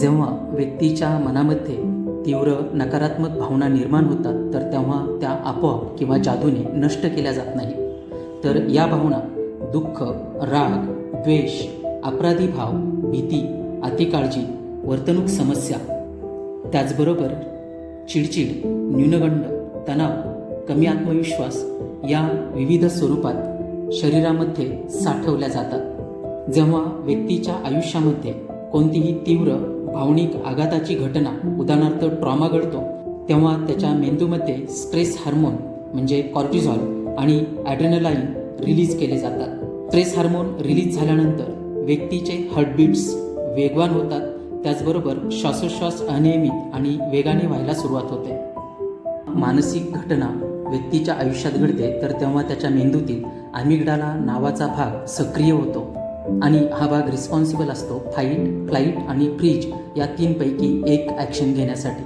जेव्हा व्यक्तीच्या मनामध्ये तीव्र नकारात्मक भावना निर्माण होतात तर तेव्हा त्या आपोआप किंवा जादूने नष्ट केल्या जात नाही तर या भावना दुःख राग द्वेष अपराधी भाव भीती अतिकाळजी वर्तणूक समस्या त्याचबरोबर चिडचिड न्यूनगंड तणाव कमी आत्मविश्वास या विविध स्वरूपात शरीरामध्ये साठवल्या जातात. जेव्हा व्यक्तीच्या आयुष्यामध्ये कोणतीही तीव्र भावनिक आघाताची घटना उदाहरणार्थ ट्रॉमा घडतो तेव्हा त्याच्या मेंदूमध्ये स्ट्रेस हार्मोन म्हणजे कॉर्टिझॉल आणि ॲड्रेनलाईन रिलीज केले जातात. स्ट्रेस हार्मोन रिलीज झाल्यानंतर व्यक्तीचे हार्टबीट्स वेगवान होतात. त्याचबरोबर श्वासोश्वास अनियमित आणि वेगाने व्हायला सुरुवात होते. मानसिक घटना व्यक्तीच्या आयुष्यात घडते तर तेव्हा त्याच्या मेंदूतील आमिगडाला नावाचा भाग सक्रिय होतो. आणि हा भाग रिस्पॉन्सिबल असतो फाईट फ्लाईट आणि फ्रीज या तीनपैकी एक ॲक्शन घेण्यासाठी.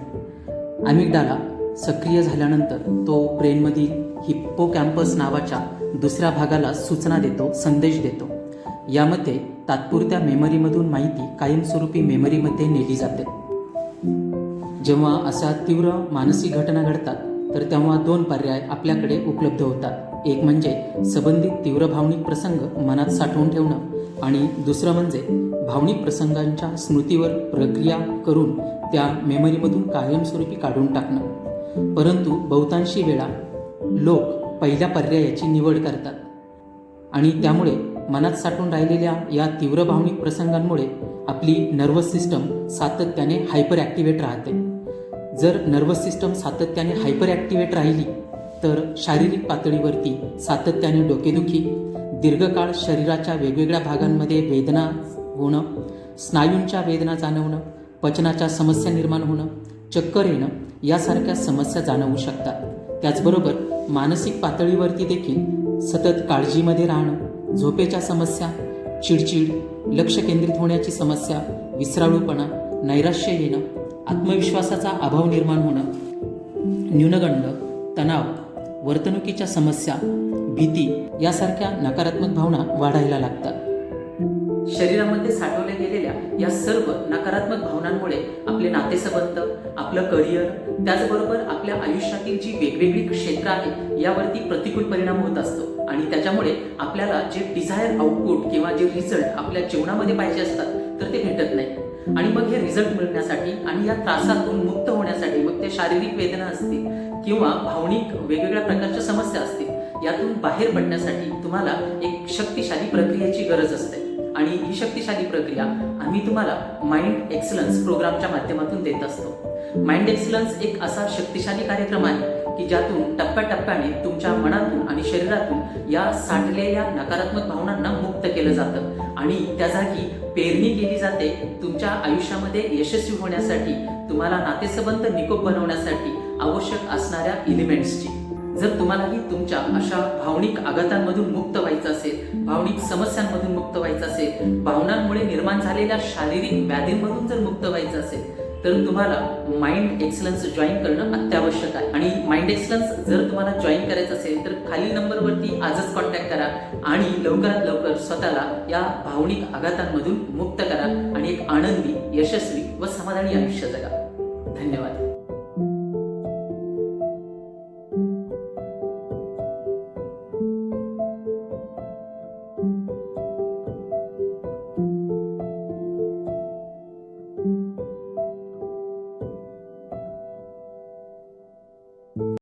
अमिगडाला सक्रिय झाल्यानंतर तो ब्रेनमधील हिप्पो कॅम्पस नावाच्या दुसऱ्या भागाला सूचना देतो संदेश देतो. यामध्ये तात्पुरत्या मेमरीमधून माहिती कायमस्वरूपी मेमरीमध्ये नेली जाते. जेव्हा अशा तीव्र मानसिक घटना घडतात तर तेव्हा दोन पर्याय आपल्याकडे उपलब्ध होतात. एक म्हणजे संबंधित तीव्र भावनिक प्रसंग मनात साठवून ठेवणं. आणि दुसरं म्हणजे भावनिक प्रसंगांच्या स्मृतीवर प्रक्रिया करून त्या मेमरीमधून कायमस्वरूपी काढून टाकणं. परंतु बहुतांशी वेळा लोक पहिल्या पर्यायाची निवड करतात. आणि त्यामुळे मनात साठून राहिलेल्या या तीव्र भावनिक प्रसंगांमुळे आपली नर्वस सिस्टम सातत्याने हायपर ॲक्टिवेट राहते. जर नर्वस सिस्टम सातत्याने हायपर ॲक्टिवेट राहिली तर शारीरिक पातळीवरती सातत्याने डोकेदुखी दीर्घकाळ शरीराच्या वेगवेगळ्या भागांमध्ये वेदना होणं स्नायूंच्या वेदना जाणवणं पचनाच्या समस्या निर्माण होणं चक्कर येणं यासारख्या समस्या जाणवू शकतात. त्याचबरोबर मानसिक पातळीवरती देखील सतत काळजीमध्ये राहणं झोपेच्या समस्या चिडचिड लक्ष केंद्रित होण्याची समस्या विसराळूपणा नैराश्य येणं आत्मविश्वासाचा अभाव निर्माण होणं न्यूनगंड तणाव वर्तणुकीच्या समस्या भीती यासारख्या नकारात्मक भावना वाढायला लागतात. शरीरामध्ये साठवल्या गेलेल्या या सर्व नकारात्मक भावनांमुळे आपले नातेसंबंध आपलं करिअर त्याचबरोबर आपल्या आयुष्यातील जी वेगवेगळी क्षेत्र आहेत यावरती प्रतिकूल परिणाम होत असतो. आणि त्याच्यामुळे आपल्याला जे डिझायर आउटपुट किंवा जे रिझल्ट आपल्या जीवनामध्ये पाहिजे असतात तर ते भेटत नाही. आणि मग हे रिझल्ट मिळण्यासाठी आणि या त्रासातून मुक्त होण्यासाठी मग ते शारीरिक वेदना असतील किंवा भावनिक वेगवेगळ्या प्रकारच्या समस्या असतील यातून बाहेर पडण्यासाठी तुम्हाला एक शक्तिशाली प्रक्रियेची गरज असते. आणि ही शक्तिशाली प्रक्रिया आम्ही तुम्हाला माइंड एक्सलन्स प्रोग्रामच्या माध्यमातून देत असतो. माइंड एक्सलन्स एक असा शक्तिशाली कार्यक्रम आहे की ज्यातून टप्प्याटप्प्याने तुमच्या मनातून आणि शरीरातून या साठलेल्या नकारात्मक भावनांना मुक्त केलं जातं. आणि त्या जागी पेरणी केली जाते. तुमच्या आयुष्यामध्ये यशस्वी होण्यासाठी तुम्हाला नातेसंबंध निकोप बनवण्यासाठी आवश्यक असणाऱ्या इलिमेंट्सची जर तुम्हालाही तुमच्या अशा भावनिक आघातांमधून मुक्त व्हायचं असेल भावनिक समस्यांमधून मुक्त व्हायचं असेल भावनांमुळे निर्माण झालेल्या शारीरिक व्याधींमधून जर मुक्त व्हायचं असेल तर तुम्हाला माइंड एक्सलन्स जॉईन करणं अत्यावश्यक आहे. आणि माइंड एक्सलन्स जर तुम्हाला जॉईन करायचं असेल तर खालील नंबरवरती आजच कॉन्टॅक्ट करा आणि लवकरात लवकर स्वतःला या भावनिक आघातांमधून मुक्त करा आणि एक आनंदी यशस्वी व समाधानी आयुष्य जगा. धन्यवाद.